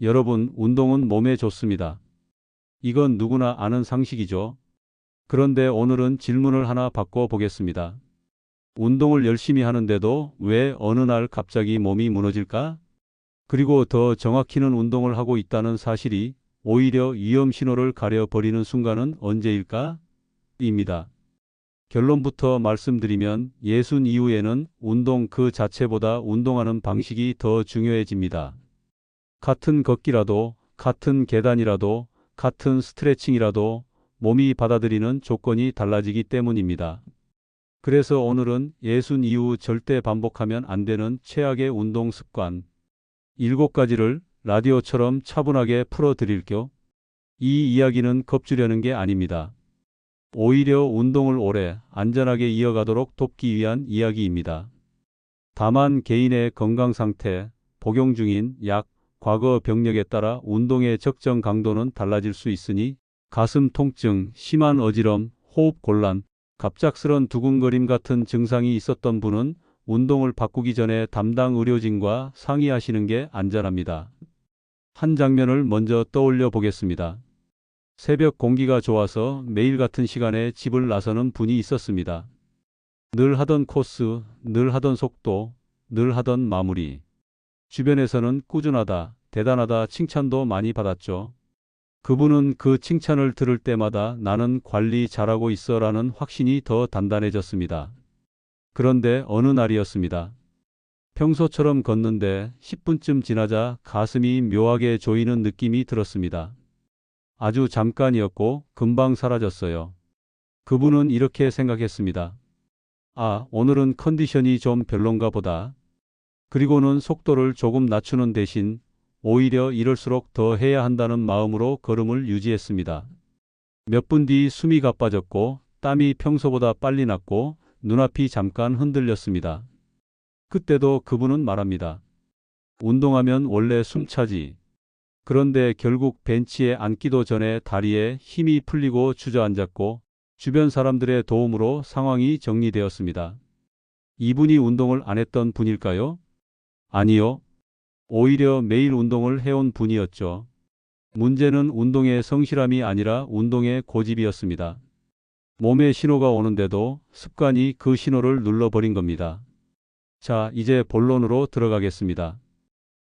여러분, 운동은 몸에 좋습니다. 이건 누구나 아는 상식이죠. 그런데 오늘은 질문을 하나 바꿔 보겠습니다. 운동을 열심히 하는데도 왜 어느 날 갑자기 몸이 무너질까? 그리고 더 정확히는 운동을 하고 있다는 사실이 오히려 위험 신호를 가려버리는 순간은 언제일까? 입니다. 결론부터 말씀드리면 예순 이후에는 운동 그 자체보다 운동하는 방식이 더 중요해집니다. 같은 걷기라도, 같은 계단이라도, 같은 스트레칭이라도 몸이 받아들이는 조건이 달라지기 때문입니다. 그래서 오늘은 예순 이후 절대 반복하면 안 되는 최악의 운동 습관 일곱 가지를 라디오처럼 차분하게 풀어드릴게요. 이 이야기는 겁주려는 게 아닙니다. 오히려 운동을 오래 안전하게 이어가도록 돕기 위한 이야기입니다. 다만 개인의 건강 상태, 복용 중인 약, 과거 병력에 따라 운동의 적정 강도는 달라질 수 있으니 가슴 통증, 심한 어지럼, 호흡 곤란, 갑작스런 두근거림 같은 증상이 있었던 분은 운동을 바꾸기 전에 담당 의료진과 상의하시는 게 안전합니다. 한 장면을 먼저 떠올려 보겠습니다. 새벽 공기가 좋아서 매일 같은 시간에 집을 나서는 분이 있었습니다. 늘 하던 코스, 늘 하던 속도, 늘 하던 마무리. 주변에서는 꾸준하다, 대단하다 칭찬도 많이 받았죠. 그분은 그 칭찬을 들을 때마다 나는 관리 잘하고 있어 라는 확신이 더 단단해졌습니다. 그런데 어느 날이었습니다. 평소처럼 걷는데 10분쯤 지나자 가슴이 묘하게 조이는 느낌이 들었습니다. 아주 잠깐이었고 금방 사라졌어요. 그분은 이렇게 생각했습니다. 아, 오늘은 컨디션이 좀 별론가 보다. 그리고는 속도를 조금 낮추는 대신 오히려 이럴수록 더 해야 한다는 마음으로 걸음을 유지했습니다. 몇 분 뒤 숨이 가빠졌고 땀이 평소보다 빨리 났고 눈앞이 잠깐 흔들렸습니다. 그때도 그분은 말합니다. 운동하면 원래 숨차지. 그런데 결국 벤치에 앉기도 전에 다리에 힘이 풀리고 주저앉았고 주변 사람들의 도움으로 상황이 정리되었습니다. 이분이 운동을 안 했던 분일까요? 아니요. 오히려 매일 운동을 해온 분이었죠. 문제는 운동의 성실함이 아니라 운동의 고집이었습니다. 몸에 신호가 오는데도 습관이 그 신호를 눌러버린 겁니다. 자, 이제 본론으로 들어가겠습니다.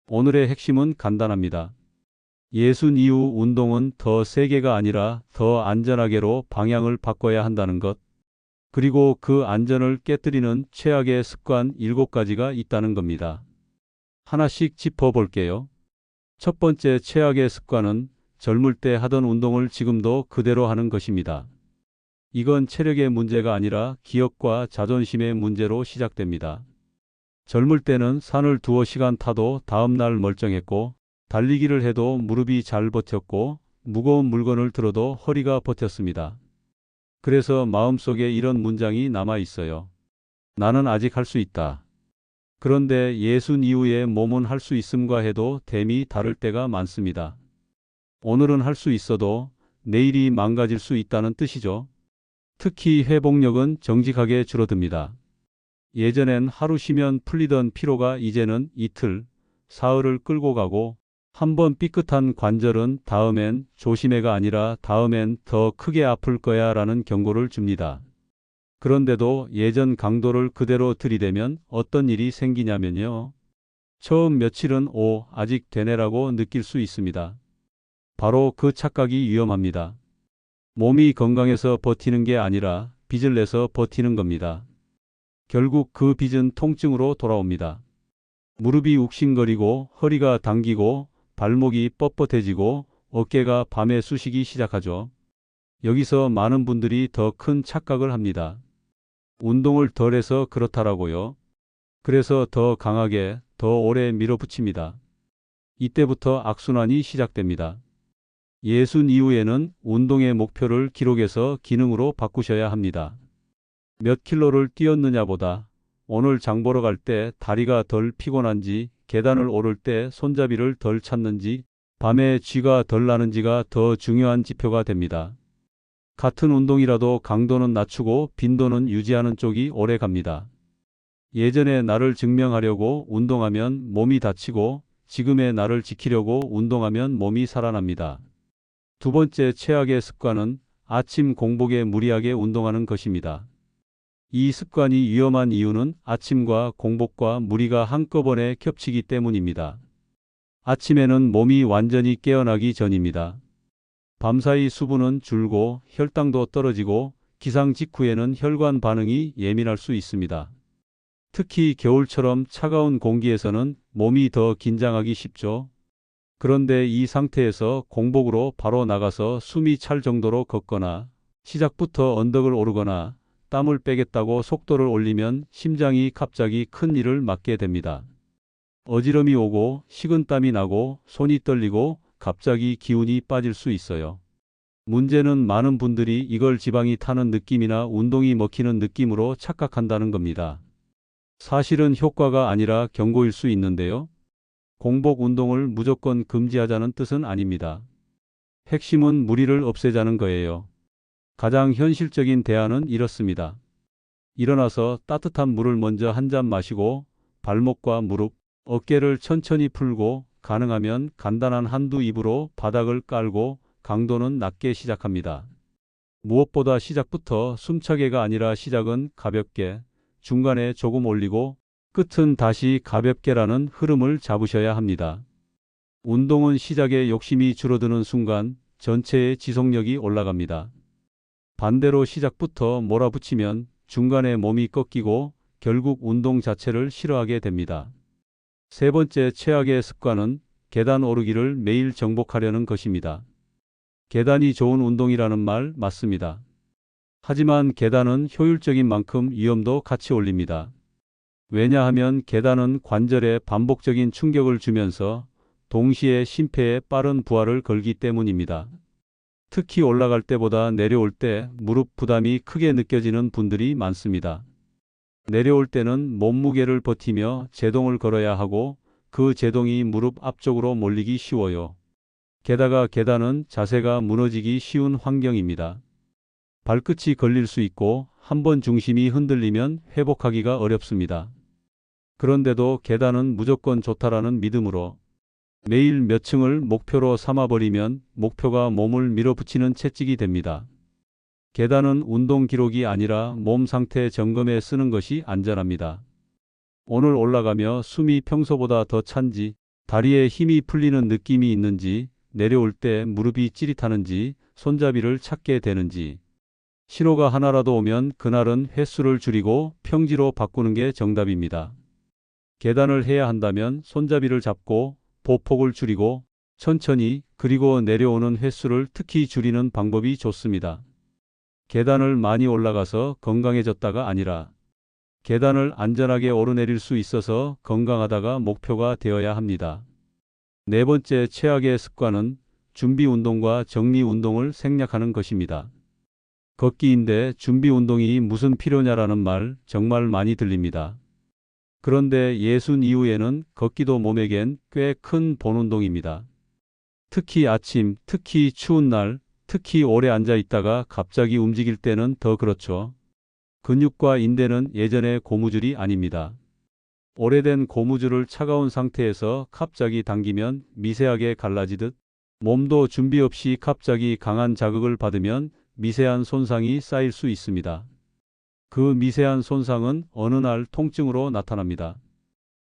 오늘의 핵심은 간단합니다. 예순 이후 운동은 더 세게가 아니라 더 안전하게로 방향을 바꿔야 한다는 것. 그리고 그 안전을 깨뜨리는 최악의 습관 7가지가 있다는 겁니다. 하나씩 짚어볼게요. 첫 번째 최악의 습관은 젊을 때 하던 운동을 지금도 그대로 하는 것입니다. 이건 체력의 문제가 아니라 기억과 자존심의 문제로 시작됩니다. 젊을 때는 산을 두어 시간 타도 다음날 멀쩡했고 달리기를 해도 무릎이 잘 버텼고 무거운 물건을 들어도 허리가 버텼습니다. 그래서 마음속에 이런 문장이 남아 있어요. 나는 아직 할 수 있다. 그런데 예순 이후에 몸은 할 수 있음과 해도 됨이 다를 때가 많습니다. 오늘은 할 수 있어도 내일이 망가질 수 있다는 뜻이죠. 특히 회복력은 정직하게 줄어듭니다. 예전엔 하루 쉬면 풀리던 피로가 이제는 이틀, 사흘을 끌고 가고 한번 삐끗한 관절은 다음엔 조심해가 아니라 다음엔 더 크게 아플 거야 라는 경고를 줍니다. 그런데도 예전 강도를 그대로 들이대면 어떤 일이 생기냐면요. 처음 며칠은 오, 아직 되네라고 느낄 수 있습니다. 바로 그 착각이 위험합니다. 몸이 건강해서 버티는 게 아니라 빚을 내서 버티는 겁니다. 결국 그 빚은 통증으로 돌아옵니다. 무릎이 욱신거리고 허리가 당기고 발목이 뻣뻣해지고 어깨가 밤에 쑤시기 시작하죠. 여기서 많은 분들이 더 큰 착각을 합니다. 운동을 덜 해서 그렇다라고요. 그래서 더 강하게, 더 오래 밀어붙입니다. 이때부터 악순환이 시작됩니다. 예순 이후에는 운동의 목표를 기록해서 기능으로 바꾸셔야 합니다. 몇 킬로를 뛰었느냐보다 오늘 장 보러 갈 때 다리가 덜 피곤한지 계단을 오를 때 손잡이를 덜 찾는지 밤에 쥐가 덜 나는지가 더 중요한 지표가 됩니다. 같은 운동이라도 강도는 낮추고 빈도는 유지하는 쪽이 오래 갑니다. 예전에 나를 증명하려고 운동하면 몸이 다치고 지금의 나를 지키려고 운동하면 몸이 살아납니다. 두 번째 최악의 습관은 아침 공복에 무리하게 운동하는 것입니다. 이 습관이 위험한 이유는 아침과 공복과 무리가 한꺼번에 겹치기 때문입니다. 아침에는 몸이 완전히 깨어나기 전입니다. 밤사이 수분은 줄고 혈당도 떨어지고 기상 직후에는 혈관 반응이 예민할 수 있습니다. 특히 겨울처럼 차가운 공기에서는 몸이 더 긴장하기 쉽죠. 그런데 이 상태에서 공복으로 바로 나가서 숨이 찰 정도로 걷거나 시작부터 언덕을 오르거나 땀을 빼겠다고 속도를 올리면 심장이 갑자기 큰 일을 맞게 됩니다. 어지럼이 오고 식은땀이 나고 손이 떨리고 갑자기 기운이 빠질 수 있어요. 문제는 많은 분들이 이걸 지방이 타는 느낌이나 운동이 먹히는 느낌으로 착각한다는 겁니다. 사실은 효과가 아니라 경고일 수 있는데요. 공복 운동을 무조건 금지하자는 뜻은 아닙니다. 핵심은 무리를 없애자는 거예요. 가장 현실적인 대안은 이렇습니다. 일어나서 따뜻한 물을 먼저 한 잔 마시고 발목과 무릎, 어깨를 천천히 풀고 가능하면 간단한 한두 입으로 바닥을 깔고 강도는 낮게 시작합니다. 무엇보다 시작부터 숨차게가 아니라 시작은 가볍게, 중간에 조금 올리고 끝은 다시 가볍게라는 흐름을 잡으셔야 합니다. 운동은 시작에 욕심이 줄어드는 순간 전체의 지속력이 올라갑니다. 반대로 시작부터 몰아붙이면 중간에 몸이 꺾이고 결국 운동 자체를 싫어하게 됩니다. 세 번째 최악의 습관은 계단 오르기를 매일 정복하려는 것입니다. 계단이 좋은 운동이라는 말 맞습니다. 하지만 계단은 효율적인 만큼 위험도 같이 올립니다. 왜냐하면 계단은 관절에 반복적인 충격을 주면서 동시에 심폐에 빠른 부하를 걸기 때문입니다. 특히 올라갈 때보다 내려올 때 무릎 부담이 크게 느껴지는 분들이 많습니다. 내려올 때는 몸무게를 버티며 제동을 걸어야 하고 그 제동이 무릎 앞쪽으로 몰리기 쉬워요. 게다가 계단은 자세가 무너지기 쉬운 환경입니다. 발끝이 걸릴 수 있고 한번 중심이 흔들리면 회복하기가 어렵습니다. 그런데도 계단은 무조건 좋다라는 믿음으로 매일 몇 층을 목표로 삼아버리면 목표가 몸을 밀어붙이는 채찍이 됩니다. 계단은 운동 기록이 아니라 몸 상태 점검에 쓰는 것이 안전합니다. 오늘 올라가며 숨이 평소보다 더 찬지, 다리에 힘이 풀리는 느낌이 있는지, 내려올 때 무릎이 찌릿하는지, 손잡이를 찾게 되는지. 신호가 하나라도 오면 그날은 횟수를 줄이고 평지로 바꾸는 게 정답입니다. 계단을 해야 한다면 손잡이를 잡고 보폭을 줄이고 천천히 그리고 내려오는 횟수를 특히 줄이는 방법이 좋습니다. 계단을 많이 올라가서 건강해졌다가 아니라 계단을 안전하게 오르내릴 수 있어서 건강하다가 목표가 되어야 합니다. 네 번째 최악의 습관은 준비 운동과 정리 운동을 생략하는 것입니다. 걷기인데 준비 운동이 무슨 필요냐라는 말 정말 많이 들립니다. 그런데 예순 이후에는 걷기도 몸에겐 꽤 큰 본운동입니다. 특히 아침, 특히 추운 날, 특히 오래 앉아 있다가 갑자기 움직일 때는 더 그렇죠. 근육과 인대는 예전의 고무줄이 아닙니다. 오래된 고무줄을 차가운 상태에서 갑자기 당기면 미세하게 갈라지듯 몸도 준비 없이 갑자기 강한 자극을 받으면 미세한 손상이 쌓일 수 있습니다. 그 미세한 손상은 어느 날 통증으로 나타납니다.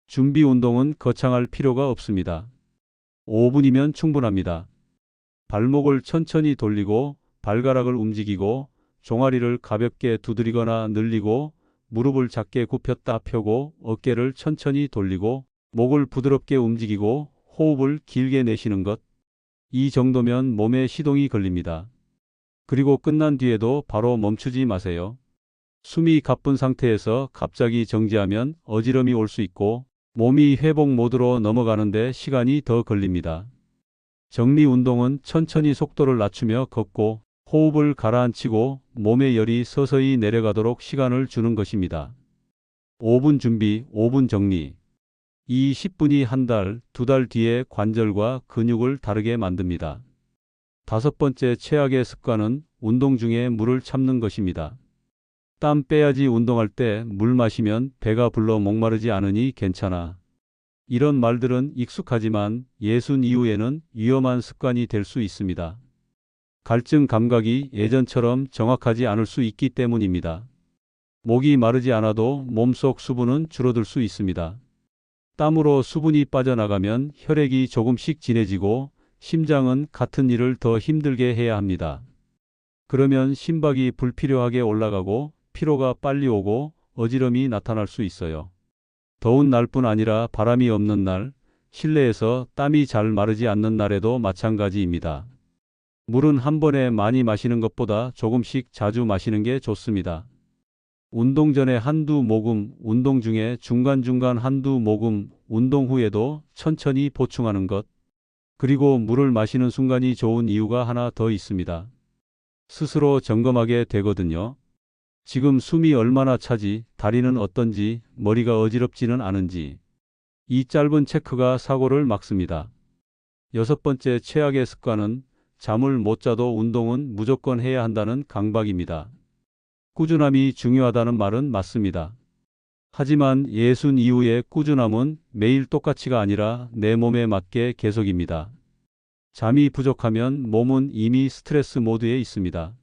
준비 운동은 거창할 필요가 없습니다. 5분이면 충분합니다. 발목을 천천히 돌리고 발가락을 움직이고 종아리를 가볍게 두드리거나 늘리고 무릎을 작게 굽혔다 펴고 어깨를 천천히 돌리고 목을 부드럽게 움직이고 호흡을 길게 내쉬는 것. 이 정도면 몸에 시동이 걸립니다. 그리고 끝난 뒤에도 바로 멈추지 마세요. 숨이 가쁜 상태에서 갑자기 정지하면 어지럼이 올 수 있고 몸이 회복 모드로 넘어가는데 시간이 더 걸립니다. 정리 운동은 천천히 속도를 낮추며 걷고 호흡을 가라앉히고 몸의 열이 서서히 내려가도록 시간을 주는 것입니다. 5분 준비, 5분 정리. 이 10분이 한 달, 두 달 뒤에 관절과 근육을 다르게 만듭니다. 다섯 번째 최악의 습관은 운동 중에 물을 참는 것입니다. 땀 빼야지 운동할 때 물 마시면 배가 불러 목마르지 않으니 괜찮아. 이런 말들은 익숙하지만 예순 이후에는 위험한 습관이 될 수 있습니다. 갈증 감각이 예전처럼 정확하지 않을 수 있기 때문입니다. 목이 마르지 않아도 몸속 수분은 줄어들 수 있습니다. 땀으로 수분이 빠져나가면 혈액이 조금씩 진해지고 심장은 같은 일을 더 힘들게 해야 합니다. 그러면 심박이 불필요하게 올라가고 피로가 빨리 오고 어지럼이 나타날 수 있어요. 더운 날뿐 아니라 바람이 없는 날, 실내에서 땀이 잘 마르지 않는 날에도 마찬가지입니다. 물은 한 번에 많이 마시는 것보다 조금씩 자주 마시는 게 좋습니다. 운동 전에 한두 모금, 운동 중에 중간중간 한두 모금, 운동 후에도 천천히 보충하는 것. 그리고 물을 마시는 순간이 좋은 이유가 하나 더 있습니다. 스스로 점검하게 되거든요. 지금 숨이 얼마나 차지, 다리는 어떤지, 머리가 어지럽지는 않은지. 이 짧은 체크가 사고를 막습니다. 여섯 번째 최악의 습관은 잠을 못 자도 운동은 무조건 해야 한다는 강박입니다. 꾸준함이 중요하다는 말은 맞습니다. 하지만 예순 이후의 꾸준함은 매일 똑같이가 아니라 내 몸에 맞게 계속입니다. 잠이 부족하면 몸은 이미 스트레스 모드에 있습니다.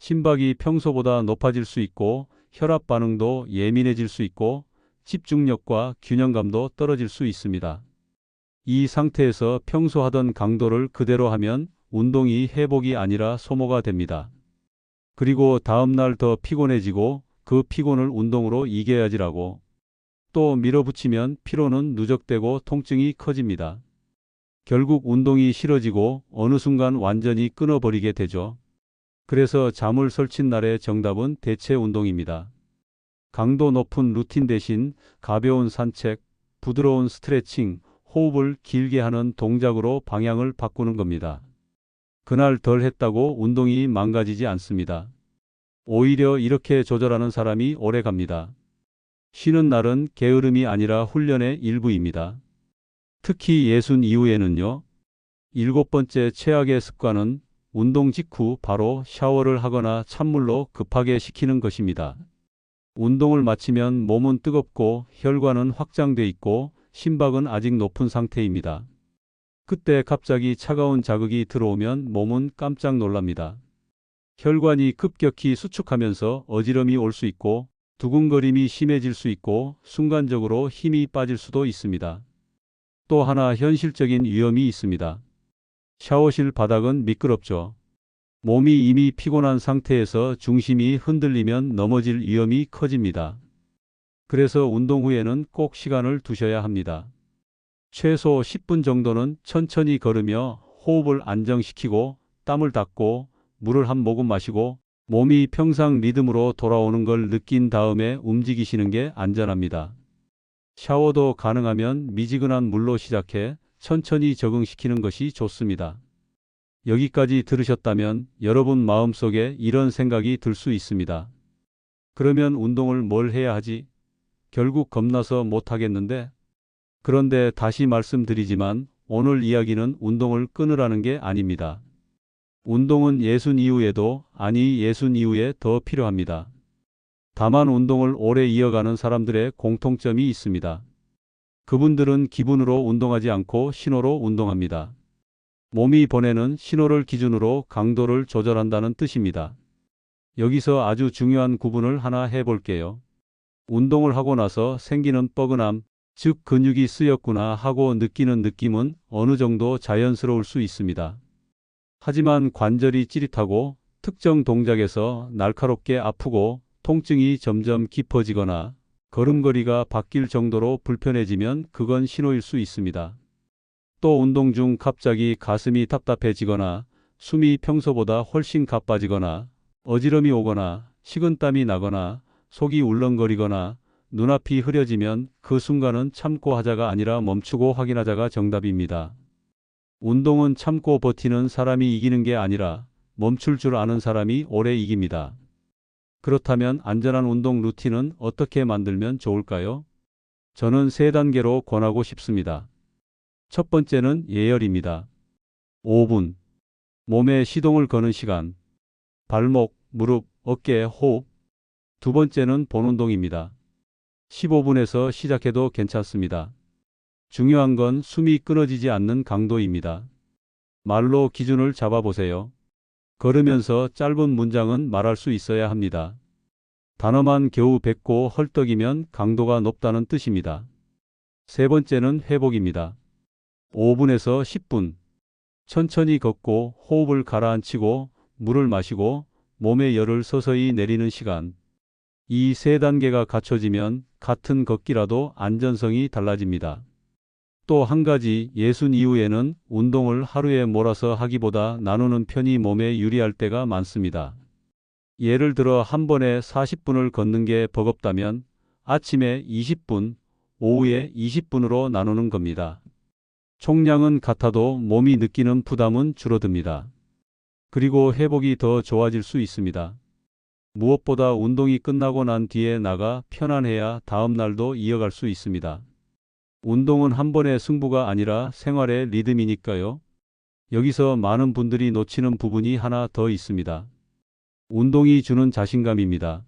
심박이 평소보다 높아질 수 있고 혈압 반응도 예민해질 수 있고 집중력과 균형감도 떨어질 수 있습니다. 이 상태에서 평소 하던 강도를 그대로 하면 운동이 회복이 아니라 소모가 됩니다. 그리고 다음날 더 피곤해지고 그 피곤을 운동으로 이겨야지라고 또 밀어붙이면 피로는 누적되고 통증이 커집니다. 결국 운동이 싫어지고 어느 순간 완전히 끊어버리게 되죠. 그래서 잠을 설친 날의 정답은 대체 운동입니다. 강도 높은 루틴 대신 가벼운 산책, 부드러운 스트레칭, 호흡을 길게 하는 동작으로 방향을 바꾸는 겁니다. 그날 덜 했다고 운동이 망가지지 않습니다. 오히려 이렇게 조절하는 사람이 오래 갑니다. 쉬는 날은 게으름이 아니라 훈련의 일부입니다. 특히 예순 이후에는요. 일곱 번째 최악의 습관은 운동 직후 바로 샤워를 하거나 찬물로 급하게 식히는 것입니다. 운동을 마치면 몸은 뜨겁고 혈관은 확장돼 있고 심박은 아직 높은 상태입니다. 그때 갑자기 차가운 자극이 들어오면 몸은 깜짝 놀랍니다. 혈관이 급격히 수축하면서 어지럼이 올 수 있고 두근거림이 심해질 수 있고 순간적으로 힘이 빠질 수도 있습니다. 또 하나 현실적인 위험이 있습니다. 샤워실 바닥은 미끄럽죠. 몸이 이미 피곤한 상태에서 중심이 흔들리면 넘어질 위험이 커집니다. 그래서 운동 후에는 꼭 시간을 두셔야 합니다. 최소 10분 정도는 천천히 걸으며 호흡을 안정시키고 땀을 닦고 물을 한 모금 마시고 몸이 평상 리듬으로 돌아오는 걸 느낀 다음에 움직이시는 게 안전합니다. 샤워도 가능하면 미지근한 물로 시작해 천천히 적응시키는 것이 좋습니다. 여기까지 들으셨다면 여러분 마음속에 이런 생각이 들 수 있습니다. 그러면 운동을 뭘 해야 하지? 결국 겁나서 못하겠는데? 그런데 다시 말씀드리지만 오늘 이야기는 운동을 끊으라는 게 아닙니다. 운동은 예순 이후에도 아니 예순 이후에 더 필요합니다. 다만 운동을 오래 이어가는 사람들의 공통점이 있습니다. 그분들은 기분으로 운동하지 않고 신호로 운동합니다. 몸이 보내는 신호를 기준으로 강도를 조절한다는 뜻입니다. 여기서 아주 중요한 구분을 하나 해볼게요. 운동을 하고 나서 생기는 뻐근함, 즉 근육이 쓰였구나 하고 느끼는 느낌은 어느 정도 자연스러울 수 있습니다. 하지만 관절이 찌릿하고 특정 동작에서 날카롭게 아프고 통증이 점점 깊어지거나 걸음걸이가 바뀔 정도로 불편해지면 그건 신호일 수 있습니다. 또 운동 중 갑자기 가슴이 답답해지거나 숨이 평소보다 훨씬 가빠지거나 어지럼이 오거나 식은땀이 나거나 속이 울렁거리거나 눈앞이 흐려지면 그 순간은 참고 하자가 아니라 멈추고 확인하자가 정답입니다. 운동은 참고 버티는 사람이 이기는 게 아니라 멈출 줄 아는 사람이 오래 이깁니다. 그렇다면 안전한 운동 루틴은 어떻게 만들면 좋을까요? 저는 세 단계로 권하고 싶습니다. 첫 번째는 예열입니다. 5분. 몸에 시동을 거는 시간. 발목, 무릎, 어깨, 호흡. 두 번째는 본 운동입니다. 15분에서 시작해도 괜찮습니다. 중요한 건 숨이 끊어지지 않는 강도입니다. 말로 기준을 잡아보세요. 걸으면서 짧은 문장은 말할 수 있어야 합니다. 단어만 겨우 뱉고 헐떡이면 강도가 높다는 뜻입니다. 세 번째는 회복입니다. 5분에서 10분. 천천히 걷고 호흡을 가라앉히고 물을 마시고 몸의 열을 서서히 내리는 시간. 이 세 단계가 갖춰지면 같은 걷기라도 안전성이 달라집니다. 또 한 가지 예순 이후에는 운동을 하루에 몰아서 하기보다 나누는 편이 몸에 유리할 때가 많습니다. 예를 들어 한 번에 40분을 걷는 게 버겁다면 아침에 20분, 오후에 20분으로 나누는 겁니다. 총량은 같아도 몸이 느끼는 부담은 줄어듭니다. 그리고 회복이 더 좋아질 수 있습니다. 무엇보다 운동이 끝나고 난 뒤에 나가 편안해야 다음 날도 이어갈 수 있습니다. 운동은 한 번의 승부가 아니라 생활의 리듬이니까요. 여기서 많은 분들이 놓치는 부분이 하나 더 있습니다. 운동이 주는 자신감입니다.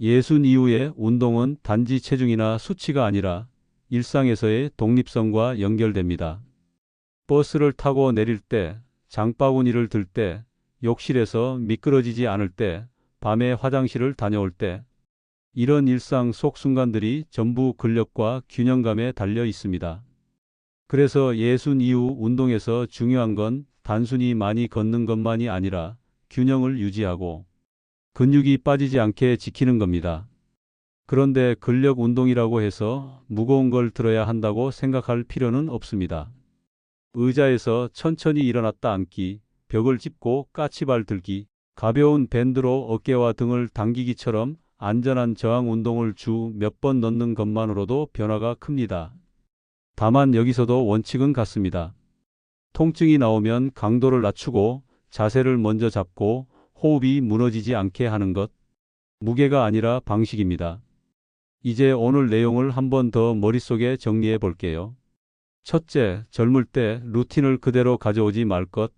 예순 이후의 운동은 단지 체중이나 수치가 아니라 일상에서의 독립성과 연결됩니다. 버스를 타고 내릴 때, 장바구니를 들 때, 욕실에서 미끄러지지 않을 때, 밤에 화장실을 다녀올 때, 이런 일상 속 순간들이 전부 근력과 균형감에 달려 있습니다. 그래서 예순 이후 운동에서 중요한 건 단순히 많이 걷는 것만이 아니라 균형을 유지하고 근육이 빠지지 않게 지키는 겁니다. 그런데 근력 운동이라고 해서 무거운 걸 들어야 한다고 생각할 필요는 없습니다. 의자에서 천천히 일어났다 앉기, 벽을 짚고 까치발 들기, 가벼운 밴드로 어깨와 등을 당기기처럼 안전한 저항 운동을 주 몇 번 넣는 것만으로도 변화가 큽니다. 다만 여기서도 원칙은 같습니다. 통증이 나오면 강도를 낮추고 자세를 먼저 잡고 호흡이 무너지지 않게 하는 것. 무게가 아니라 방식입니다. 이제 오늘 내용을 한 번 더 머릿속에 정리해 볼게요. 첫째, 젊을 때 루틴을 그대로 가져오지 말 것.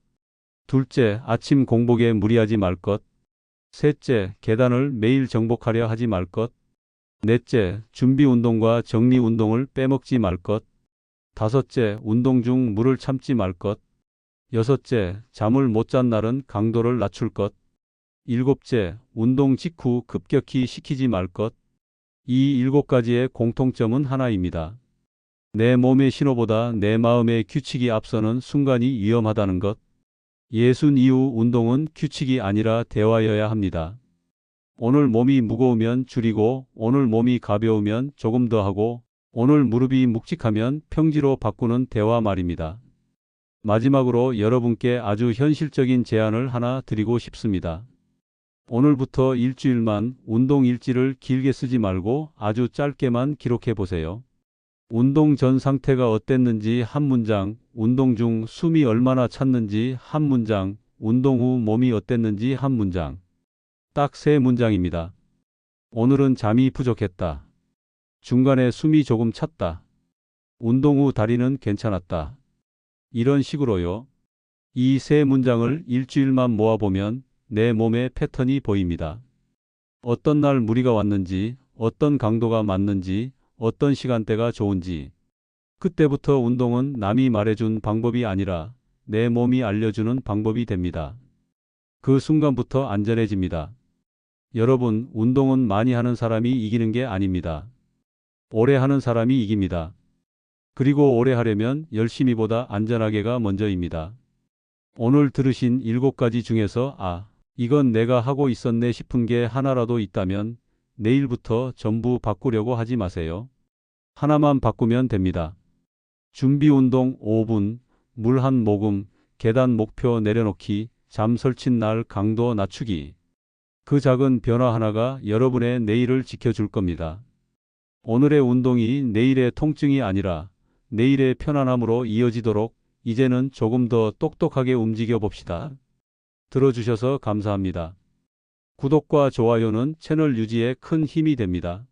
둘째, 아침 공복에 무리하지 말 것. 셋째, 계단을 매일 정복하려 하지 말 것. 넷째, 준비 운동과 정리 운동을 빼먹지 말 것. 다섯째, 운동 중 물을 참지 말 것. 여섯째, 잠을 못 잔 날은 강도를 낮출 것. 일곱째, 운동 직후 급격히 시키지 말 것. 이 일곱 가지의 공통점은 하나입니다. 내 몸의 신호보다 내 마음의 규칙이 앞서는 순간이 위험하다는 것. 예순 이후 운동은 규칙이 아니라 대화여야 합니다. 오늘 몸이 무거우면 줄이고, 오늘 몸이 가벼우면 조금 더 하고, 오늘 무릎이 묵직하면 평지로 바꾸는 대화 말입니다. 마지막으로 여러분께 아주 현실적인 제안을 하나 드리고 싶습니다. 오늘부터 일주일만 운동 일지를 길게 쓰지 말고 아주 짧게만 기록해 보세요. 운동 전 상태가 어땠는지 한 문장, 운동 중 숨이 얼마나 찼는지 한 문장, 운동 후 몸이 어땠는지 한 문장. 딱 세 문장입니다. 오늘은 잠이 부족했다. 중간에 숨이 조금 찼다. 운동 후 다리는 괜찮았다. 이런 식으로요. 이 세 문장을 일주일만 모아보면 내 몸의 패턴이 보입니다. 어떤 날 무리가 왔는지, 어떤 강도가 맞는지, 어떤 시간대가 좋은지. 그때부터 운동은 남이 말해준 방법이 아니라 내 몸이 알려주는 방법이 됩니다. 그 순간부터 안전해집니다. 여러분, 운동은 많이 하는 사람이 이기는 게 아닙니다. 오래 하는 사람이 이깁니다. 그리고 오래 하려면 열심히보다 안전하게가 먼저입니다. 오늘 들으신 일곱 가지 중에서 아, 이건 내가 하고 있었네 싶은 게 하나라도 있다면 내일부터 전부 바꾸려고 하지 마세요. 하나만 바꾸면 됩니다. 준비 운동 5분, 물 한 모금, 계단 목표 내려놓기, 잠 설친 날 강도 낮추기. 그 작은 변화 하나가 여러분의 내일을 지켜줄 겁니다. 오늘의 운동이 내일의 통증이 아니라 내일의 편안함으로 이어지도록 이제는 조금 더 똑똑하게 움직여 봅시다. 들어주셔서 감사합니다. 구독과 좋아요는 채널 유지에 큰 힘이 됩니다.